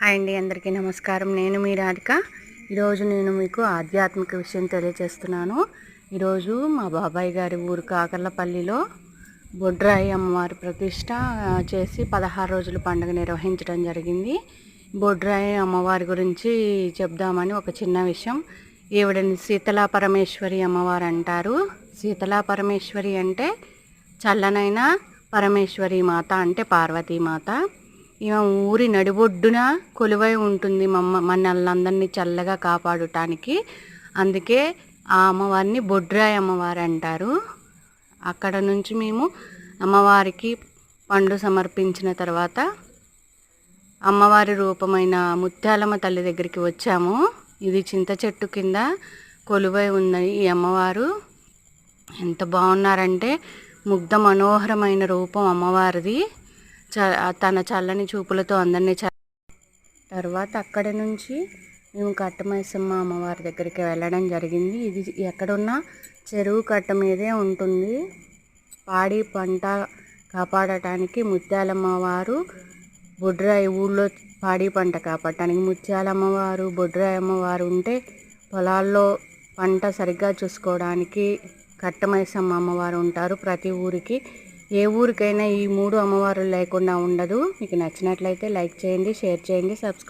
Hi అండి అందరికీ నమస్కారం. నేను మీ రాధిక. ఈరోజు నేను మీకు ఆధ్యాత్మిక విషయం తెలియజేస్తున్నాను ఈరోజు మా బాబాయ్ గారి ఊరు కాకర్లపల్లిలో బొడ్రాయి అమ్మవారి ప్రతిష్ట చేసి పదహారు రోజుల పండుగ నిర్వహించడం జరిగింది. బొడ్రాయి అమ్మవారి గురించి చెప్దామని ఒక చిన్న విషయం. ఈవిడని శీతలా పరమేశ్వరి అమ్మవారు అంటారు. శీతలా పరమేశ్వరి అంటే చల్లనైన పరమేశ్వరి మాత అంటే పార్వతీమాత ఈమె ఊరి నడిబొడ్డున కొలువై ఉంటుంది మమ్మ మనల్ని చల్లగా కాపాడటానికి. అందుకే ఆ అమ్మవారిని బొడ్రాయి అమ్మవారు అంటారు అక్కడ నుంచి మేము అమ్మవారికి పండు సమర్పించిన తర్వాత అమ్మవారి రూపమైన ముత్యాలమ్మ తల్లి దగ్గరికి వచ్చాము. ఇది చింత చెట్టు కింద కొలువై ఉంది ఈ అమ్మవారు ఎంత బాగున్నారంటే ముగ్ధ మనోహరమైన రూపం అమ్మవారిది. తన చల్లని చూపులతో అందరినీ చ తర్వాత అక్కడి నుంచి మేము కట్టమైసమ్మ అమ్మవారి దగ్గరికి వెళ్ళడం జరిగింది. ఇది ఎక్కడున్నా చెరువు కట్ట మీదే ఉంటుంది. పాడి పంట కాపాడటానికి ముత్యాలమ్మవారు బొడ్రాయి ఊళ్ళో పాడి పంట కాపాడటానికి ముత్యాలమ్మవారు బొడ్రాయి అమ్మవారు ఉంటే పొలాల్లో పంట సరిగ్గా చూసుకోవడానికి కట్టమైసమ్మ అమ్మవారు ఉంటారు. ప్రతి ఊరికి ఏ ఊరికైనా ఈ మూడు అమ్మవారులు లేకుండా ఉండదు. మీకు నచ్చినట్లయితే లైక్ చేయండి షేర్ చేయండి సబ్స్క్రైబ్